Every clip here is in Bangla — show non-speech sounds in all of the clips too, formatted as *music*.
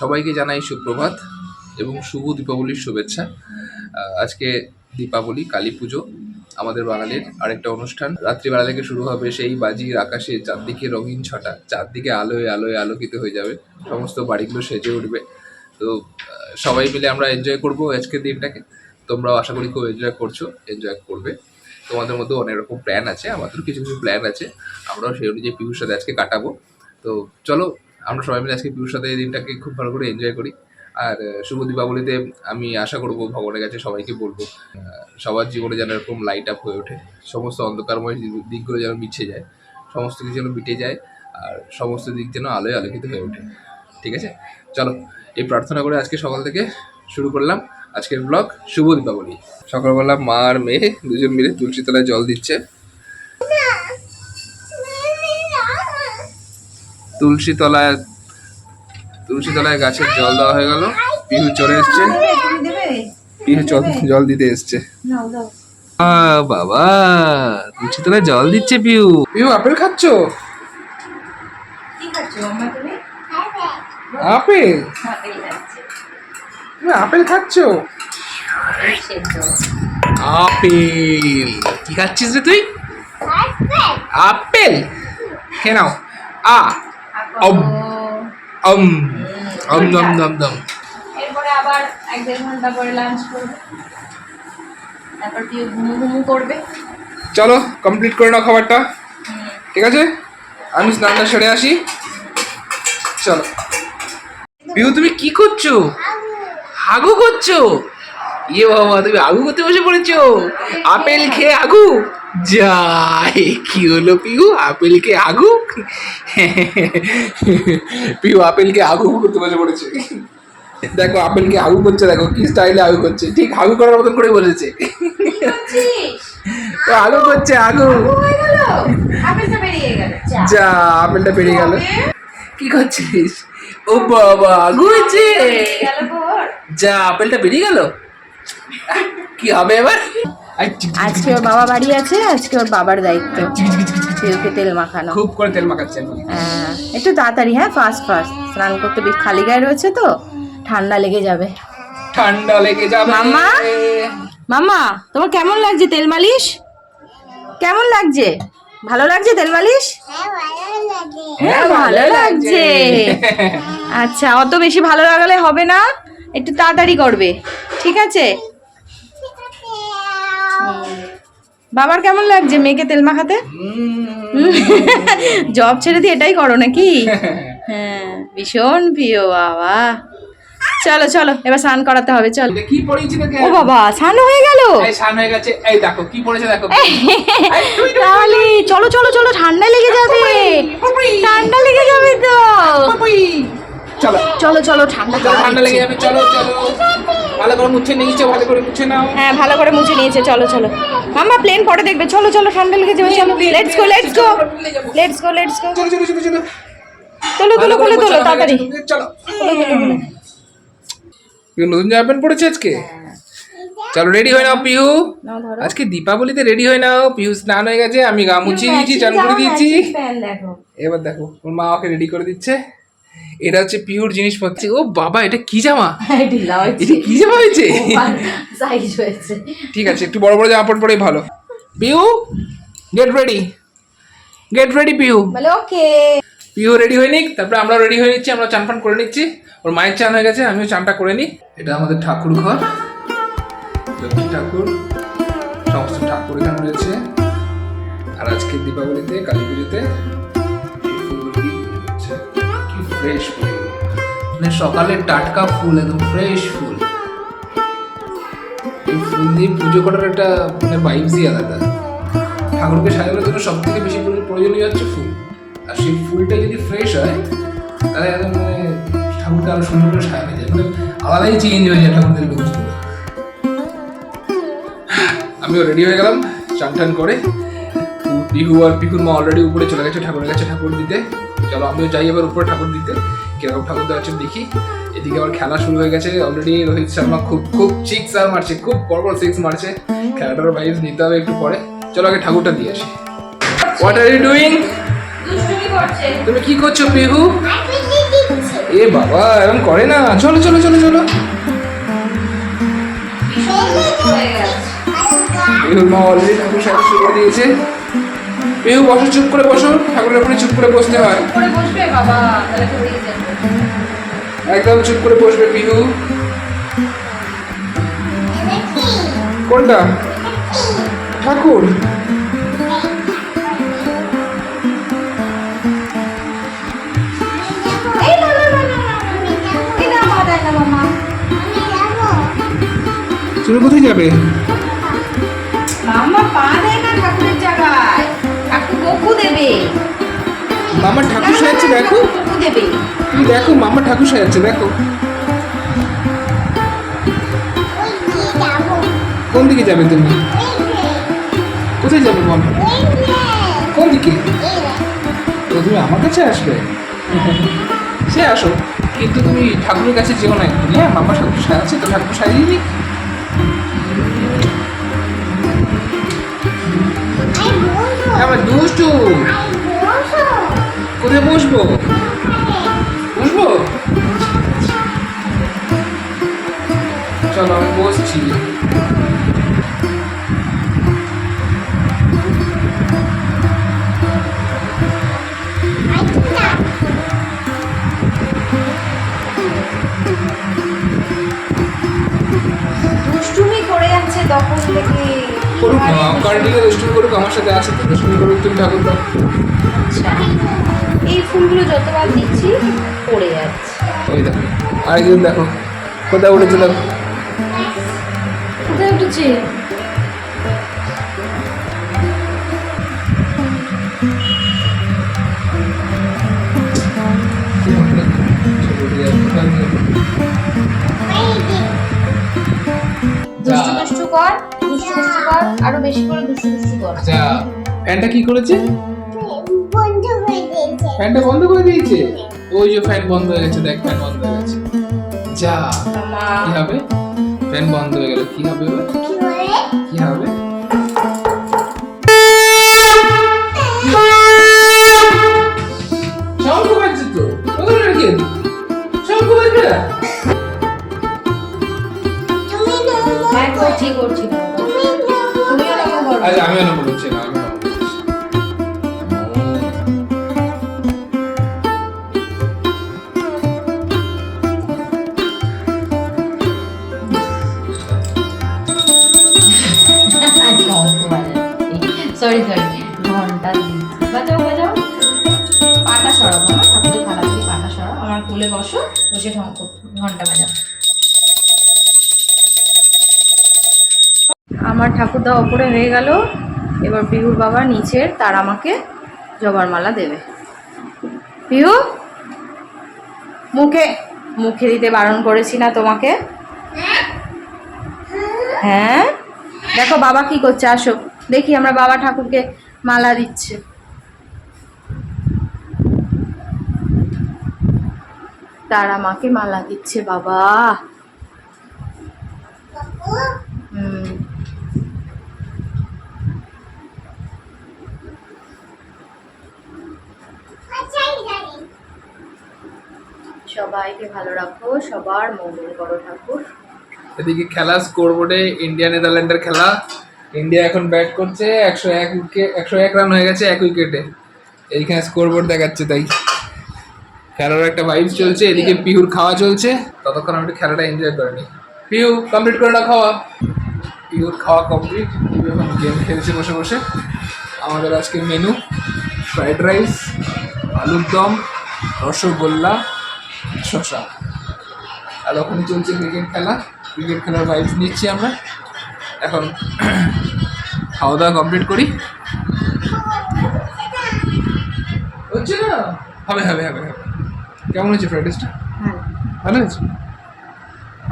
সবাইকে জানাই সুপ্রভাত এবং শুভ দীপাবলির শুভেচ্ছা। আজকে দীপাবলি, কালী পুজো আমাদের বাঙালির আরেকটা অনুষ্ঠান। রাত্রিবেলা থেকে শুরু হবে সেই বাজির আকাশে চারদিকে রঙিন ছটা, চারদিকে আলোয় আলোয় আলোকিত হয়ে যাবে। সমস্ত বাড়িগুলো সেজে উঠবে। তো সবাই মিলে আমরা এনজয় করব আজকের দিনটাকে। তোমরাও আশা করি খুব এনজয় করছ এনজয় করবে। তোমাদের মধ্যে অনেক রকম প্ল্যান আছে, আমাদেরও কিছু কিছু প্ল্যান আছে। আমরাও সেই অনুযায়ী পিউর সাথে আজকে কাটাবো। তো, চলো আমরা সবাই মিলে আজকে পিউর সাথে এই দিনটাকে খুব ভালো করে এনজয় করি। আর শুভ দীপাবলিতে আমি আশা করব ভগবানের কাছে সবাইকে বলব সবার জীবনে যেন এরকম লাইট আপ হয়ে ওঠে। সমস্ত অন্ধকারময় দিকগুলো যেন মিছে যায়, সমস্ত কিছু যেন মিটে যায়, আর সমস্ত দিক যেন আলোয় আলোকিত হয়ে ওঠে। ঠিক আছে? চলো, এই প্রার্থনা করে আজকে সকাল থেকে শুরু করলাম। আজকের ব্লগ শুভ দীপাবলি। সকালবেলা মা আর মেয়ে দুজন মিলে তুলসী তলায় জল দিচ্ছে। তুলসী তলায় তুলসী তলায় গাছের জল দেওয়া হয়ে গেল। পিহু চলে এসছে। পিহু জল জল দিতে এসছে। বাবা তুলসী তলায় জল দিচ্ছে পিহু। পিহু, আপেল খাচ্ছ? আপেল? আপেল খাচ্ছ? আপেল। কি খাচ্ছিস রে তুই? আপেল। খেয়ে নাও। আ অম অম অম দম দম দম এরপরে আবার এক দেড় ঘণ্টা পরে লাঞ্চ করবে। তারপর তুই ঘুমু ঘুমু করবে? চলো কমপ্লিট করে নাও খাবারটা। ঠিক আছে? আমি স্নানটা সেরে আসি। চলো। পিউ তুমি কি করছ? হাগু করছ? ইয়ে বাবা তুমি আগু করতে বসে পড়েছো? আপেল খেয়ে আগু যাই কি হলো পিউ? আপেল খেয়ে আগু পিউ আপেল খেয়ে আগু করতে বসে পড়েছে। দেখো আপেলকে আগু করছে দেখো কি স্টাইলে আগু করছে। ঠিক আগু করার মতন করে বলেছে। তো আগু করছে আগু আপেলটা বেরিয়ে গেল। যা। আপেলটা পেরিয়ে গেল। কি করছিস? ও বাবা আগু ঘর যা আপেলটা বেরিয়ে গেল? কি হবে এবার? আজকে ওর বাবা বাড়ি আছে আজকে ওর বাবার দায়িত্ব। তেলকে তেল মাখানো। খুব করে তেল মাখাচ্ছেন। হ্যাঁ একটু তাড়াতাড়ি হ্যাঁ ফাস্ট ফাস্ট স্নান করতে বেশ খালি গায়ে রয়েছে তো ঠান্ডা লেগে যাবে। ঠান্ডা লেগে যাবে। মামা? মামা তোমার কেমন লাগছে তেল মালিশ? কেমন লাগছে? ভালো লাগছে তেল মালিশ? হ্যাঁ ভালো লাগছে। আচ্ছা অত বেশি ভালো লাগালে হবে না একটু তাড়াতাড়ি করবে। ঠিক আছে। বাবার কেমন লাগছে মেয়েকে তেল মাখাতে? জব ছেড়ে দিয়ে এটাই করো নাকি? *laughs* হ্যাঁ ভীষণ প্রিয় বাবা। চলো চলো এবার স্নান করাতে হবে চলো। কি পড়েছি ও বাবা স্নান হয়ে গেল? স্নান হয়ে গেছে এই দেখো কি পড়েছে দেখো। *laughs* তাহলে চলো চলো চলো ঠান্ডা লেগে যাবে। ঠান্ডা লেগে যাবে তো। চলো। চলো চলো ঠান্ডা ঠান্ডা লেগে যাবে চলো চলো। ভালো করে মুছে নিয়েছো ভালো করে মুছে নাও। হ্যাঁ ভালো করে মুছে নিয়েছে চলো চলো। মামা প্লেন পরে দেখবে। চলো চলো ঠান্ডা লেগে যাবে চলো। Let's go let's go let's go let's go চলো চলো চলো চলো তোলো তোলো তোলো তোলো তাড়াতাড়ি। চলো নতুন জামা প্যান্ট পরেছে আজকে? চলো রেডি হয়ে নাও পিহু। ধরো। আজকে দীপাবলিতে রেডি হয়ে নাও। পিহু স্নান হয়ে গেছে আমি গা মুছিয়ে দিয়েছি চান করে দিয়েছি। এবার দেখো ওর মা ওকে রেডি করে দিচ্ছে। এটা হচ্ছে পিহুর জিনিসপত্র। ও বাবা এটা কি জামা? ঢিলা এটা কি জামা হয়েছে? সাইজ হয়েছে। ঠিক আছে একটু বড় বড় জামা পড়ে পরেই ভালো। Pihu get ready get ready Pihu বলে ওকে পিও রেডি হয়ে নিক তারপরে আমরা রেডি হয়ে নিচ্ছি আমরা চান ফান করে নিচ্ছি। ওর মায়ের চান হয়ে গেছে আমিও চানটা করে নিই। এটা আমাদের ঠাকুর ঘর। লক্ষ্মী ঠাকুর সমস্ত ঠাকুর এখানে রয়েছে। আর আজকে দীপাবলিতে কালী পুজোতে ফ্রেশ ফুল। মানে সকালে টাটকা ফুল, একদম ফ্রেশ ফুল। এই ফুল দিয়ে পুজো করার একটা মানে ভাইবসই আলাদা। ঠাকুরকে সাজানোর জন্য সব থেকে বেশি প্রয়োজনীয় হচ্ছে ফুল। আর সেই ফুলটা যদি ফ্রেশ হয়, তাহলে একদম মানে ঠাকুরকে আরও সুন্দর করে সাজানো যায়। মানে আলাদাই চেঞ্জ হয়ে যায় ঠাকুরদের লুকসগুলো আমিও রেডি হয়ে গেলাম, চান টান করে। পিহু আর পিহুর মা অলরেডি উপরে চলে গেছে ঠাকুরের কাছে ঠাকুর দিতে। চলো আমিও যাই এবার উপরে ঠাকুর দিতে। কীরকম ঠাকুর দেওয়া হচ্ছে দেখি। এদিকে আবার খেলা শুরু হয়ে গেছে। অলরেডি রোহিত শর্মা খুব খুব সিক্স আর মারছে খুব বড় বড় সিক্স মারছে। খেলাটার ভাইবস নিতে হবে একটু পরে। চলো আগে ঠাকুরটা দিয়ে আসি। হোয়াট আর ইউ ডুইং তুমি কি করছ পিহু? এ বাবা এরকম করে না। চলো চলো চলো চলো। পিহুর মা অলরেডি ঠাকুর সাথে শুরু করে দিয়েছে। পিহু বসো চুপ করে বসো ঠাকুরের উপরে চুপ করে বসতে হয়। একদম চুপ করে বসবে পিহু। কোনটা? ঠাকুর। তুমি কোথায় যাবে? মামা পা বকু দেবে। মামা ঠাকুর সাজাচ্ছে দেখো। বকু দেবে। তুমি দেখো মামা ঠাকুর সাজাচ্ছে দেখো। কোন দিকে যাবে তুমি? কোথায় যাবে বল? কোন দিকে? তো তুমি আমার কাছে আসবে। সে আসো। কিন্তু তুমি ঠাকুরের কাছে যেও না একটু হ্যাঁ? মামা ঠাকুর সাজাচ্ছে তো ঠাকুর সাজিয়ে আমার দুষ্টু কোথায় বসবো? বসবো? চলো আমি বসছি। তখন করুক কার্ডিকে দুষ্টুমি করুক আমার সাথে আছে তো দুষ্টুমি করুক তুমি ঠাকুর দাও। আচ্ছা। এই ফুলগুলো যতবার দিচ্ছি পড়ে যাচ্ছে। ওই দেখো আরেকজন দেখো কোথায় উঠেছে দেখো। কোথায় উঠেছে? কর দুষ্টু দুষ্টু কর আরও বেশি করে দুষ্টু দুষ্টু কর। আচ্ছা ফ্যানটা কি করেছে? ফ্যানটা বন্ধ করে দিয়েছে? ওই যে ফ্যান বন্ধ হয়ে গেছে দেখ ফ্যান বন্ধ হয়ে গেছে। যা কি হবে? ফ্যান বন্ধ হয়ে গেল কি হবে কি হবে? ওপরে হয়ে গেল। এবার পিহুর বাবা নিচের তার আমাকে জবার মালা দেবে। পিহু, মুখে মুখে দিতে বারণ করেছি না তোমাকে? হ্যাঁ? দেখো বাবা কি করছে, আসো। দেখি আমরা বাবা ঠাকুরকে মালা দিচ্ছে। তারা মাকে মালা দিচ্ছে বাবা। হুম। সবাইকে ভালো রাখো, সবার মঙ্গল করো ঠাকুর। এদিকে খেলা স্কোর বোর্ডে ইন্ডিয়া নেদারল্যান্ডের খেলা। ইন্ডিয়া এখন ব্যাট করছে, একশো এক উইকেট একশো এক রান হয়ে গেছে এক উইকেটে এইখানে স্কোর বোর্ড দেখাচ্ছে তাই। খেলার একটা ভাইবস চলছে, এদিকে পিহুর খাওয়া চলছে। ততক্ষণ আমি একটু খেলাটা এনজয় করে নিই। পিহু কমপ্লিট করে না খাওয়া। পিহুর খাওয়া কমপ্লিট এখন গেম খেলছে বসে বসে। আমাদের আজকে মেনু ফ্রাইড রাইস আলুর দম রসগোল্লা শসা। আর ওখানে চলছে ক্রিকেট খেলা। ক্রিকেট খেলার ভাইবস নিচ্ছি আমরা। এখন খাওয়া দাওয়া কমপ্লিট করি। হচ্ছে না? হবে হবে হবে হবে। কেমন হয়েছে ফ্রাইড রাইসটা ভালো। হয়েছে?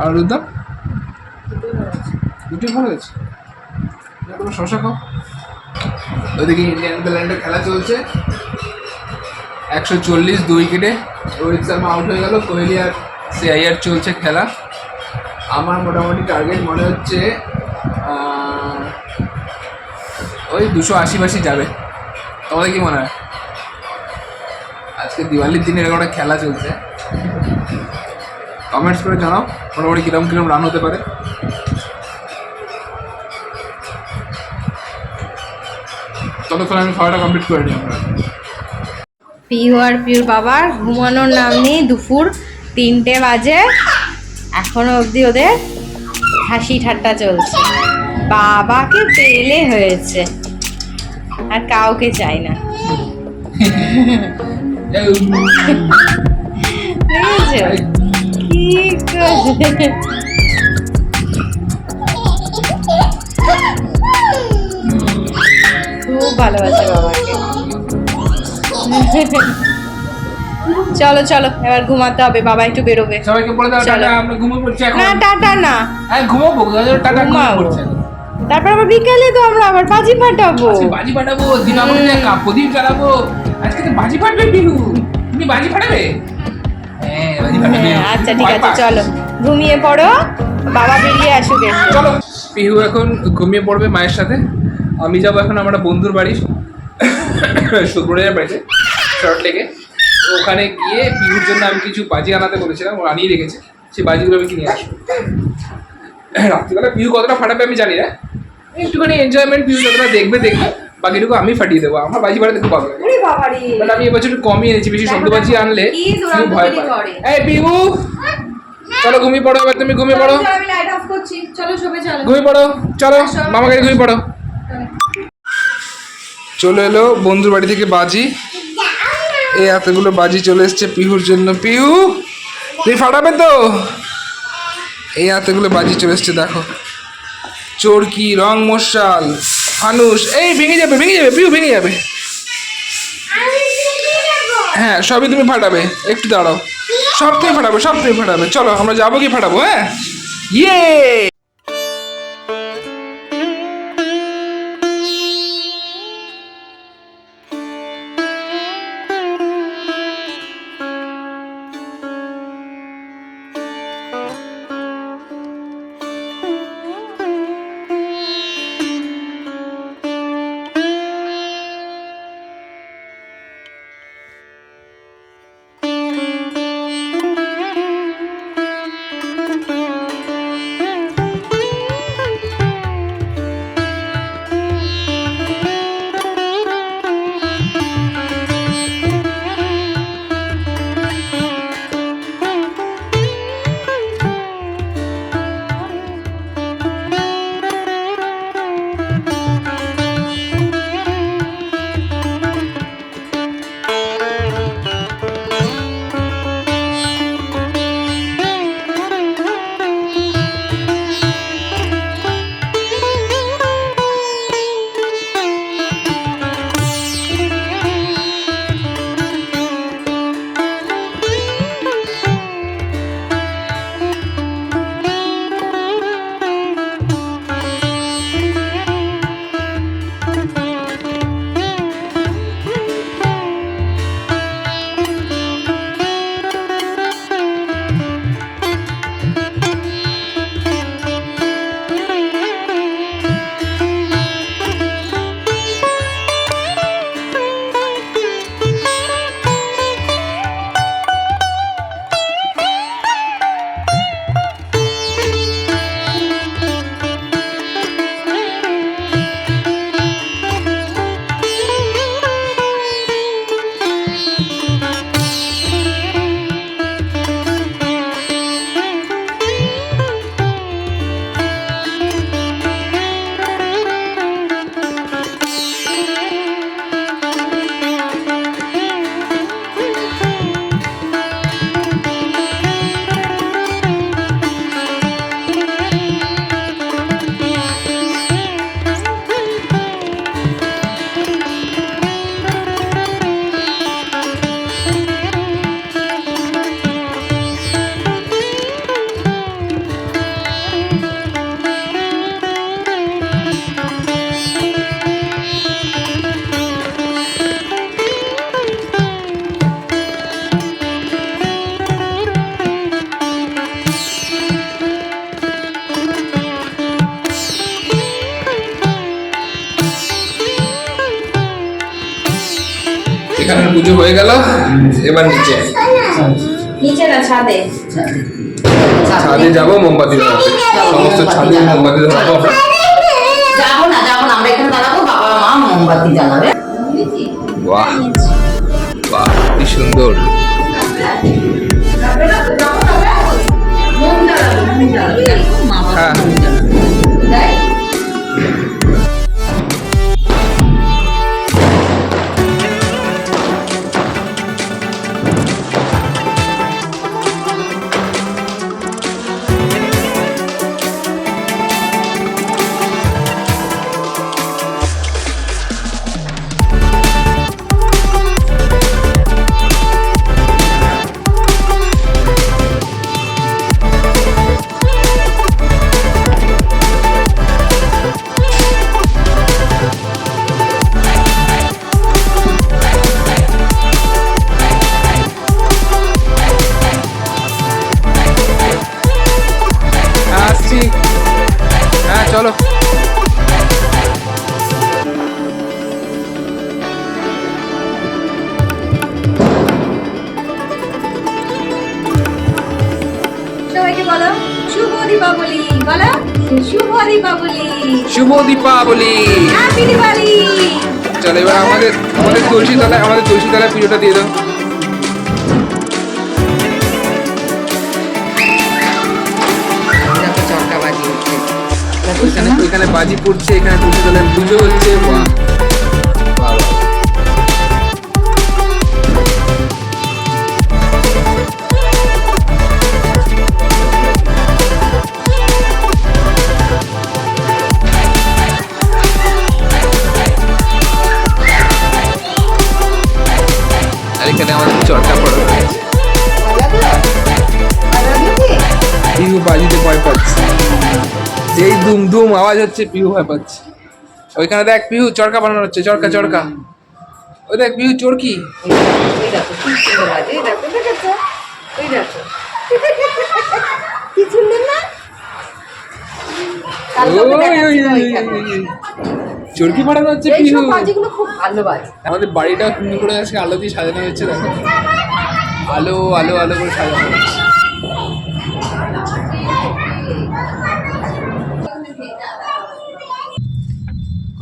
আর আলুর দাম? দুটোই ভালো হয়েছে। তোমার শশা খাও। ওইদিকে ইন্ডিয়ান নেদারল্যান্ডের খেলা চলছে। একশো চল্লিশ, দুই উইকেটে। রোহিত শর্মা আউট হয়ে গেল। কোহলি আর সিআইআর চলছে খেলা। আমার মোটামুটি টার্গেট মনে হচ্ছে ওই দুশো আশি বাসি যাবে। তোমাদের কি মনে হয়? আজকে দিওয়ালির দিনে এরকম একটা খেলা চলছে। কমেন্টস করে জানাও, মোটামুটি কীরকম কিরম রান হতে পারে। ততক্ষণ আমি খাওয়াটা কমপ্লিট করে নিই আমরা পিউ আর পিউর বাবার, ঘুমানোর নাম নেই, দুপুর তিনটে বাজে। এখনও অবধি ওদের হাসি ঠাট্টা চলছে। বাবাকে পেলে হয়েছে। আর কাউকে চাই না। বুঝেছ? কি করে খুব ভালোবাসে বাবাকে। চলো চলো এবার ঘুমাতে হবে বাবা একটু বেরোবে। সবাইকে বলে দাও টাটা আমরা ঘুমো পড়ছি এখন। না টাটা না। হ্যাঁ ঘুমাবো টাটা ঘুমো ঘুমাবো। পড়ছে তারপর আবার বিকালে তো আমরা আবার বাজি ফাটাবো। বাজি ফাটাবো দীপাবলিতে কাপ প্রদীপ জ্বালাবো। আজকে তো বাজি ফাটবে বিহু তুমি বাজি ফাটাবে? হ্যাঁ বাজি ফাটাবে। হ্যাঁ আচ্ছা ঠিক আছে চলো। ঘুমিয়ে পড়ো বাবা বেরিয়ে আসুক চলো পিহু এখন ঘুমিয়ে পড়বে মায়ের সাথে। আমি যাব এখন আমার বন্ধুর বাড়ি সুদপুরের বাড়িতে। শর্ট লেগে। ওখানে গিয়ে পিহুর জন্য আমি কিছু বাজি আনাতে বলেছিলাম ও আনিয়ে রেখেছে। সেই বাজিগুলো আমি কিনে আসব। *coughs* রাত্রিবেলা পিহু কতটা ফাটাবে আমি জানি না। একটুখানি এনজয়মেন্ট পিহু যতটা দেখবে দেখবে। বাকিটুকু আমি ফাটিয়ে দেবো। আমার বাজি ফাটাতে খুব পাবে বাট আমি এবছর একটু কমই এনেছি বেশি শব্দ বাজি আনলে পিহু ভয় পায়। এই পিহু! চলো ঘুমিয়ে পড়ো এবার তুমি ঘুমিয়ে পড়ো। আমি লাইট অফ করছি। চলো শোবে চলো। ঘুমিয়ে পড়ো। চলো মামা গাড়ি ঘুমিয়ে পড়ো। চলে এলো বন্ধুর বাড়ি থেকে বাজি। এই এতগুলো বাজি চলে এসছে পিহুর জন্য। পিহু, তুই ফাটাবে তো? এই এতগুলো বাজি চলে এসছে, দেখো। চরকি, রং মশাল, ফানুস, এই ভেঙে যাবে ভেঙে যাবে, পিহু ভেঙে যাবে। হ্যাঁ সবই তুমি ফাটাবে, একটু দাঁড়াও। সব তুমি ফাটাবে, সব তুমি ফাটাবে। চলো, আমরা যাব কি ফাটাবো হ্যাঁ? ইয়ে! এখানে পুজো হয়ে গেল। এবার নিচে। নিচে না ছাদে? ছাদে যাব মোমবাতি ধরাতে সমস্ত ছাদে মোমবাতি ধরাবো যাব না যাব না আমরা এখানে দাঁড়াবো বাবা মা মোমবাতি জ্বালাবে। বাহ বাহ কি সুন্দর। হ্যাঁ। আমাদের আমাদের তুলসী তলায় আমাদের তুলসী তলায় পুজোটা দিয়ে দাও। দেখো চরকা বাজি উঠছে ওইখানে ওইখানে বাজি পড়ছে এখানে তুলসী তলায় পুজো হচ্ছে বাহ বাহ, আওয়াজ হচ্ছে পিহু ভয় পাচ্ছে। ওইখানে দেখ পিহু চরকা বানানো হচ্ছে চরকা চরকা। ওই দেখ পিহু চরকি। চরকি বানানো হচ্ছে পিহু আমাদের বাড়িটা সুন্দর করে আজকে আলো দিয়ে সাজানো হচ্ছে দেখো। আলো আলো আলো করে সাজানো হচ্ছে।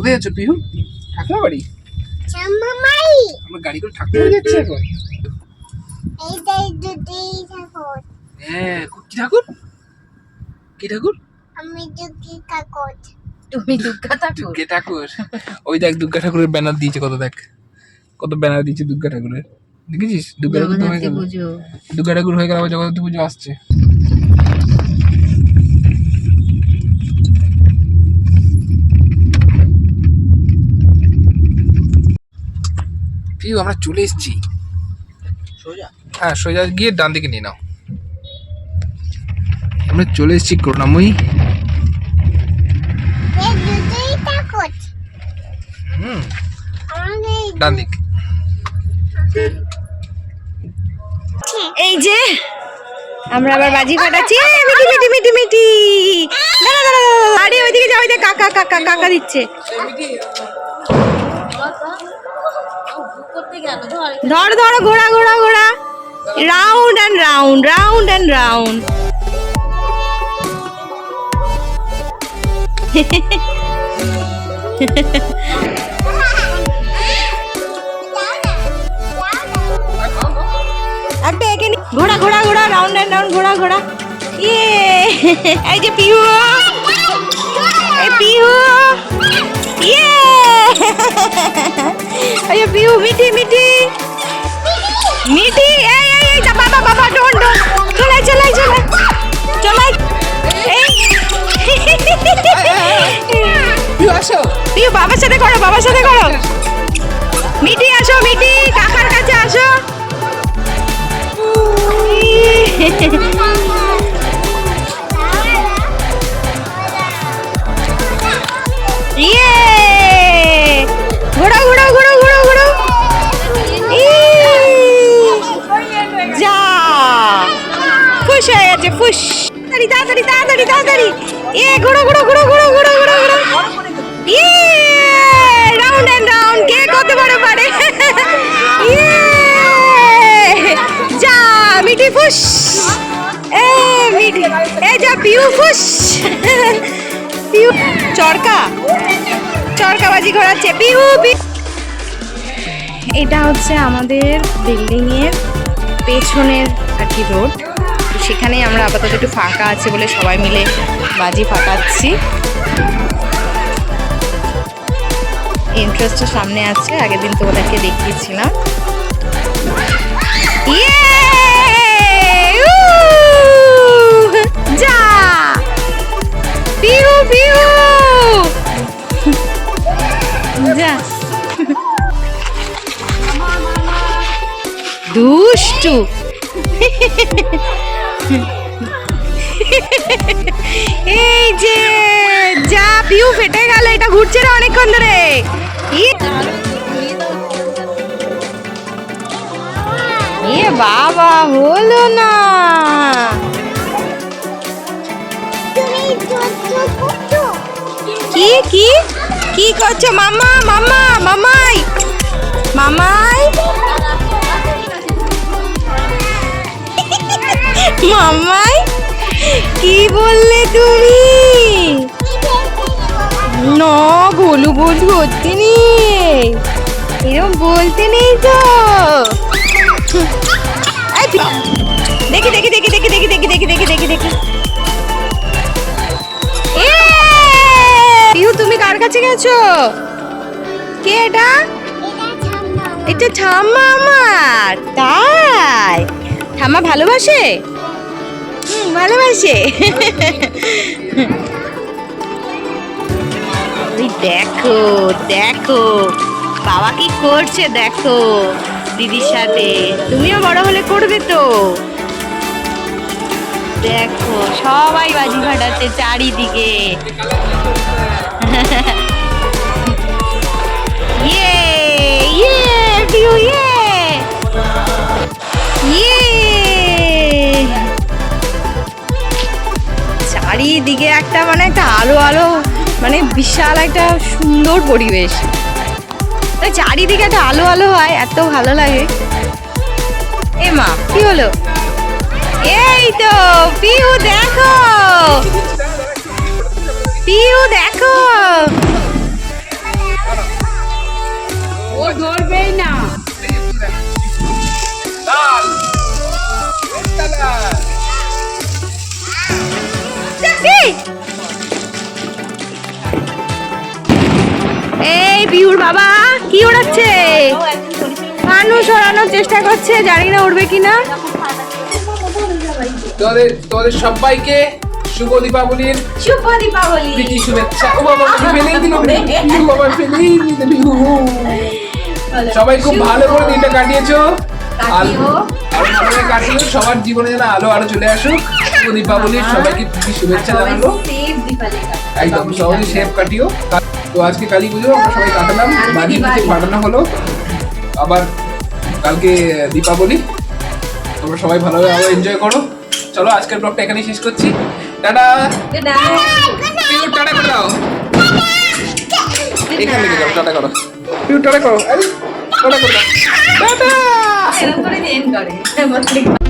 কোথায় যাচ্ছ পিহু ঠাকুমা বাড়ি? আমার গাড়ি করে ঠাকুমা যাচ্ছে এখন। হ্যাঁ কি ঠাকুর? কি ঠাকুর? আমি তুমি দুর্গা ঠাকুর? দুর্গা ঠাকুর। ওই দেখ দুর্গা ঠাকুরের ব্যানার দিয়েছে কত দেখ। কত ব্যানার দিয়েছে দুর্গা ঠাকুরের। দেখেছিস? দুর্গা ঠাকুর হয়ে গেল। দুর্গা ঠাকুর হয়ে গেল আবার জগদ্ধাত্রী পুজো আসছে। পিউ আমরা চলে এসেছি। সোজা? হ্যাঁ সোজা গিয়ে ডান দিকে নিয়ে নাও। আমরা চলে এসেছি করুণাময়ী। হুম ডান দিক। এই যে আমরা আবার বাজি ফাটাচ্ছি। মিটি মিটি মিটি মিটি। আরে ওইদিকে যাও ওইদিকে কাকা কাকা কাকা দিচ্ছে। ধর ধরো ঘোড়া ঘোড়া ঘোড়া round and round round and round ঘোড়া ঘোড়া ঘোড়া রাউন্ড অ্যান্ড রাউন্ড ঘোড়া ঘোড়া ইয়ে এই যে পিহু এই পিহু ইয়ে। মিঠি মিঠি। মিঠি এই এই এই যা বাবা বাবা ডোন ডোন। চলাই চলাই চলাই চলাই এই। পিউ আসো। পিহু বাবার সাথে করো বাবার সাথে করো। মিঠি আসো মিঠি কাকার কাছে আসো। হয়ে গেছে খুশ তাড়াতাড়ি তাড়াতাড়ি তাড়াতাড়ি। এ ঘোড়া ঘোড়া ঘোড়া ঘোড়া ঘোড়া ঘোড়া ঘোড়া রাউন্ড এন্ড রাউন্ড কে কত বড় পারে। ইয়ে যা মিটি ফুস। এ মিটি এই যা, পিউ ফুস। পিউ, চরকা, চরকাবাজি ঘোরাচ্ছে, পিউ পিউ। এটা হচ্ছে আমাদের বিল্ডিং এর পেছনের আর কি রোড সেখানেই আমরা আপাতত একটু ফাঁকা আছে বলে সবাই মিলে বাজি ফাঁকাচ্ছি ইন্টারেস্টের সামনে আছে, আগের দিন তো তোমাদেরকে দেখিয়েছিলাম! যা! যা। দুষ্টু। এই যে, যা পিউ ফেটে গেল, এটা ঘুরছে না অনেকক্ষণ ধরে। এ বাবা, হলো না। কি কি? কি করছ? মামা মামা মামাই মামাই মামাই কি বললে তুমি? না গোলু গোল করতে নেই এরকম বলতে নেই তো। দেখি দেখি দেখি দেখি দেখি দেখি দেখি দেখি দেখি দেখি! পিহু তুমি কার কাছে গেছো? কে এটা? এটা ঠাম্মা আমার। তাই। ঠাম্মা ভালোবাসে? ভালোবাসে। দেখো দেখো, বাবা কি করছে দেখো, দিদির সাথে। তুমিও বড় হলে করবে তো। দেখো, সবাই বাজি ফাটাচ্ছে চারিদিকে। ইয়ে ইয়ে ইয়ে চারিদিকে একটা মানে একটা আলো আলো মানে বিশাল একটা সুন্দর পরিবেশ। তো চারিদিকে একটা আলো আলো হয়, এত ভালো লাগে। এ মা, কি হলো? এই তো, পিউ, দেখো। পিউ, দেখো। ও ধরবেই না। এই! পিউর বাবা কি ওড়াচ্ছে? মানুষ ওড়ানোর চেষ্টা করছে জানি না উঠবে কিনা। তোমাদের তোমাদের সবাইকে শুভ দীপাবলির শুভ দীপাবলি। প্রীতি শুভেচ্ছা। ও বাবা আমাকে ফেলেই দিল বাবা ফেলেই দিল। *laughs* সবাই খুব ভালো করে দিনটা কাটিয়েছো। কাটিও সবার জীবনে যেন আলো আরও চলে আসুক। দীপাবলির সবাইকে প্রীতি শুভেচ্ছা জানালো। একদম সহজে শেপ কাটিও। তো আজকে কালী পুজো আমরা সবাই কাটালাম। বুঝে ফাটানো হলো। আবার কালকে দীপাবলি। তোমরা সবাই ভালোভাবে আবার এনজয় করো। চলো আজকের ব্লগটা এখানেই শেষ করছি। টাটা! টাটা করে দাও। এখান থেকে টাটা করো। টাটা করো। আরে টাটা করে দাও। টাটা! এরকম করে। এন্ড করে